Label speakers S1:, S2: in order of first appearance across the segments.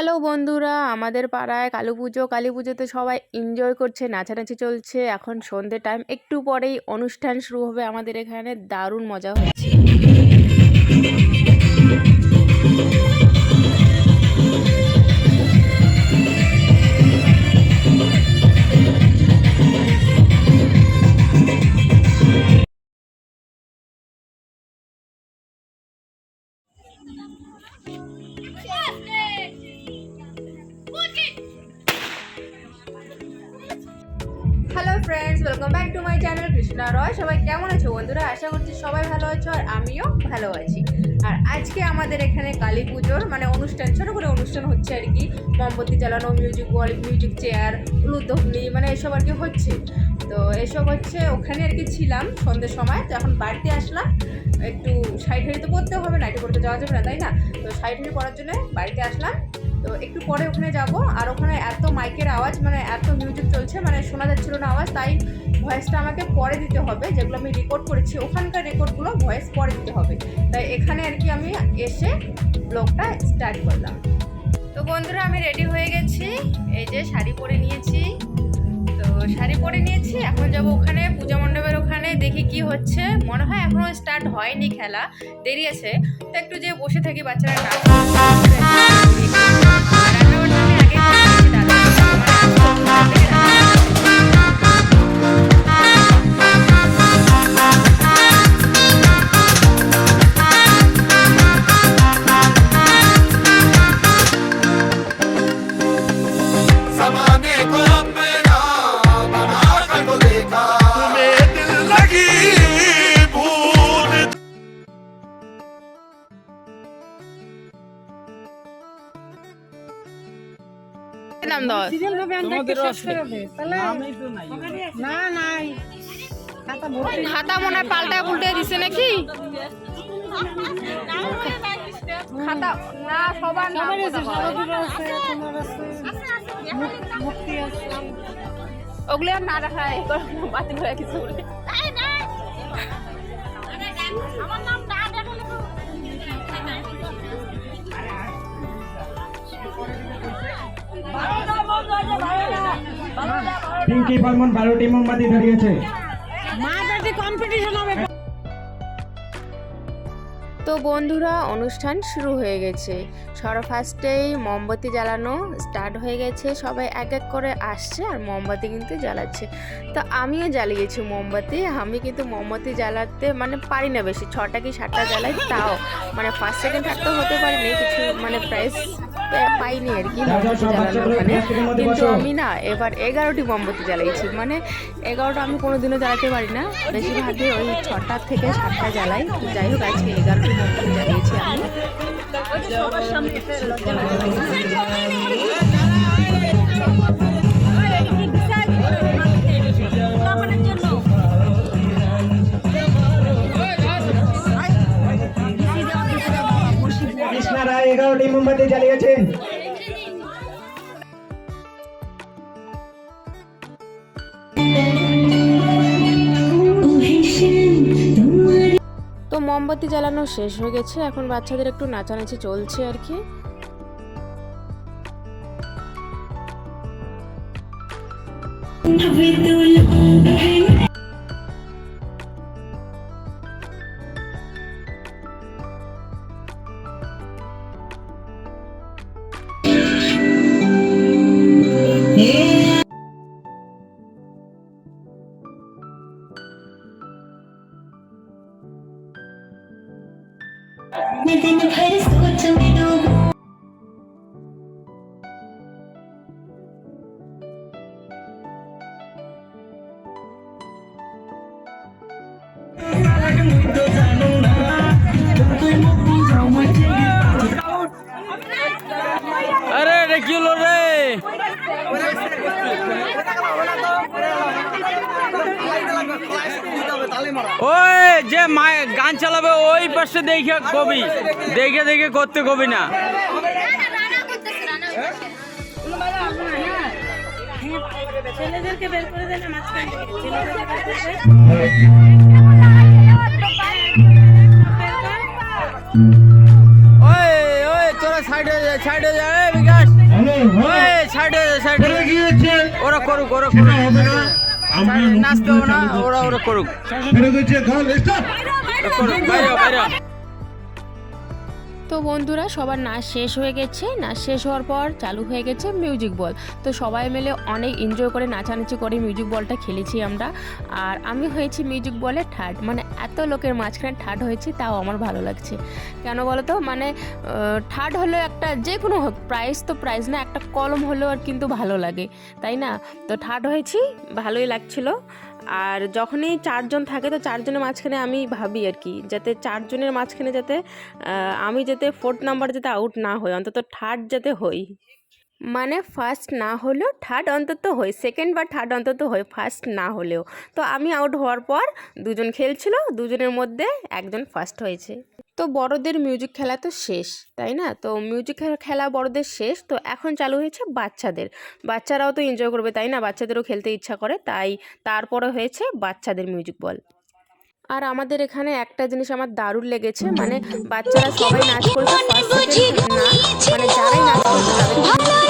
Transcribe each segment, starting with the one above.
S1: Hello বন্ধুরা, আমাদের পাড়ায় কালী পুজো। কালী পুজোতে সবাই এনজয় করছে, নাচানাচি চলছে। এখন সন্ধে টাইম একটু পরেই অনুষ্ঠান শুরু হবে আমাদের এখানে। দারুণ মজা হচ্ছে hello friends welcome back to my channel Krishna Roy সবাই কেমন আছো বন্ধুরা? আশা করছি সবাই ভালো আছো আর আমিও ভালো আছি। আর আজকে আমাদের এখানে কালী পুজোর মানে অনুষ্ঠান, ছোটো করে অনুষ্ঠান হচ্ছে আর কি। মোমবাতি জ্বালানো মিউজিক বল মিউজিক চেয়ার উলুধ্বনি মানে এসব আর কি হচ্ছে। তো এসব হচ্ছে ওখানে আর কি ছিলাম সন্ধ্যের সময়। তো এখন বাড়িতে আসলাম। একটু সাইড হেঁড়ি তো করতে হবে, নাইটে করে তো যাওয়া যাবে না, তাই না? তো সাইড হেঁড়ি করার জন্য বাড়িতে আসলাম। তো একটু পরে ওখানে যাব। আর ওখানে এত মাইকের আওয়াজ মানে এত মিউজিক চলছে মানে শোনা যাচ্ছিল না আওয়াজ, তাই ভয়েসটা আমাকে পরে দিতে হবে, যেগুলো আমি রেকর্ড করেছি। ওখানকার রেকর্ডগুলো ভয়েস পরে দিতে হবে। তাই এখানে আর কি আমি এসে ব্লগটা স্টার্ট করলাম। তো বন্ধুরা, আমি রেডি হয়ে গেছি। এই যে শাড়ি পরে নিয়েছি। তো শাড়ি পরে নিয়েছি, এখন যাব ওখানে পূজা মণ্ডপের ওখানে। দেখি কি হচ্ছে। মনে হয় এখনও স্টার্ট হয়নি খেলা। দেরি আছে। তো একটু যে বসে থাকি বাচ্চারা আগে নাম দাও
S2: সিরিয়াল ভাবে আনতে শেষ করে দে তাহলে না নাই। খাতা
S1: মনে হয় পাল্টায় উল্টে দিছে নাকি? খাতা না সবার নাম ওগুলো আর না রাখা বাতিল হয়ে কিছু বলে।
S3: পিঙ্কি বর্মন বারোটি মোমবাতি ধরিয়েছে
S2: মা কম্পিটিশন হবে
S1: তো বন্ধুরা অনুষ্ঠান শুরু হয়ে গেছে। সবার ফার্স্টেই মোমবাতি জ্বালানো স্টার্ট হয়ে গেছে। সবাই এক এক করে আসছে আর মোমবাতি কিন্তু জ্বালাচ্ছে। তো আমিও জ্বালিয়েছি মোমবাতি। আমি কিন্তু মোমবাতি জ্বালাতে মানে পারি না বেশি। ছটা কি সাতটা জ্বালাই? তাও। মানে ফার্স্ট সেকেন্ড থার্ড তো হতে পারিনি মানে প্রাইস পাইনি আর কি মোমবাতি জ্বালানোর ওখানে। কিন্তু আমি না এবার এগারোটি মোমবাতি জ্বালিয়েছি মানে এগারোটা আমি কোনোদিনও জ্বালাতে পারি না। বেশিরভাগই ওই ছটা থেকে সাতটা জ্বালাই। যাই হোক আজকে এগারোটি মোমবাতি জ্বালিয়েছি আমি।
S3: আপনারা এগারোটি মোমবাতি জ্বালিয়েছেন
S1: তো মোমবাতি জ্বালানো শেষ হয়ে গেছে এখন বাচ্চাদের একটু নাচানাচি চলছে আর কি।
S4: With the भर सोच
S5: যে মায়ে গান চালাবে ওই পাশে দেখে কবি। দেখে দেখে করতে কবি না।
S2: ওই ওই তোরা সাইডে সাইডে বিকাশ।
S5: ওই সাইডে সাইডে ওরা করুক ওরা করুক। নাচতে না ওরা ওরা করুক। করুক বাইরে বাইরে।
S1: তো বন্ধুরা, সবার নাচ শেষ হয়ে গেছে। নাচ শেষ হওয়ার পর চালু হয়ে গেছে মিউজিক বল। তো সবাই মিলে অনেক এনজয় করে, নাচানাচি করে মিউজিক বলটা খেলেছি আমরা। আর আমি হয়েছি মিউজিক বলে থার্ড মানে এত লোকের মাঝখানে থার্ড হয়েছি, তাও আমার ভালো লাগছে। কেন বলো তো মানে থার্ড হলো একটা যে কোনো হোক প্রাইজ তো প্রাইজ না, একটা কলম হলেও আর কিন্তু ভালো লাগে। তাই না? তো থার্ড হয়েছি, ভালোই লাগছিল। আর যখনই চারজন থাকে, তো চারজনের মাঝখানে আমি ভাবি আর কি, যাতে চারজনের মাঝখানে যাতে আমি যাতে ফোর্থ নাম্বার যাতে আউট না হই, অন্তত থার্ড যাতে হই। মানে ফার্স্ট না হলেও থার্ড অন্তত হয়ে সেকেন্ড বা থার্ড অন্তত হই ফার্স্ট না হলেও। তো আমি আউট হওয়ার পর দুজন খেলছিল, দুজনের মধ্যে একজন ফার্স্ট হয়েছে। তো বড়দের মিউজিক খেলা তো শেষ, তাই না? তো মিউজিক খেলা বড়দের শেষ, তো এখন চালু হয়েছে বাচ্চাদের। বাচ্চারাও তো এনজয় করবে, তাই না? বাচ্চাদেরও খেলতে ইচ্ছা করে, তাই তারপরে হয়েছে বাচ্চাদের মিউজিক বল আর আমাদের এখানে একটা জিনিস আমার দারুণ লেগেছে মানে বাচ্চারা সবাই নাচ করছে না মানে যারাই নাচ করেছে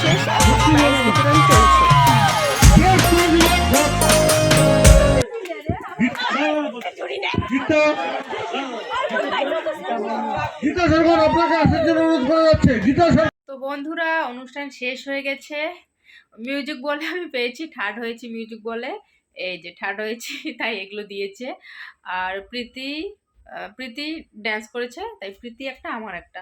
S1: শেষ এখন প্রাইজ বিতরণ চলছে
S6: তো বন্ধুরা অনুষ্ঠান শেষ হয়ে গেছে। মিউজিক বলে আমি পেয়েছি থার্ড হয়েছি মিউজিক বলে। এই যে থার্ড হয়েছি তাই এগুলো দিয়েছে। আর প্রীতি প্রীতি ড্যান্স করেছে তাই প্রীতি একটা আমার একটা।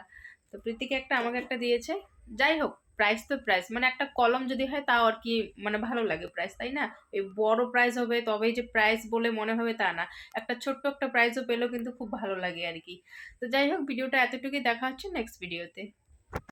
S6: তো প্রীতিকে একটা আমাকে একটা দিয়েছে। যাই হোক প্রাইস তো প্রাইস মানে একটা কলম যদি হয় তাও আর কি মানে ভালো লাগে প্রাইস তাই না? ওই বড় প্রাইস হবে, তবেই যে প্রাইস বলে মনে হবে তা না। একটা ছোট্ট একটা প্রাইজও পেলেও কিন্তু খুব ভালো লাগে আর কি। তো যাই হোক, ভিডিওটা এতটুকুই। দেখা হচ্ছে নেক্সট ভিডিওতে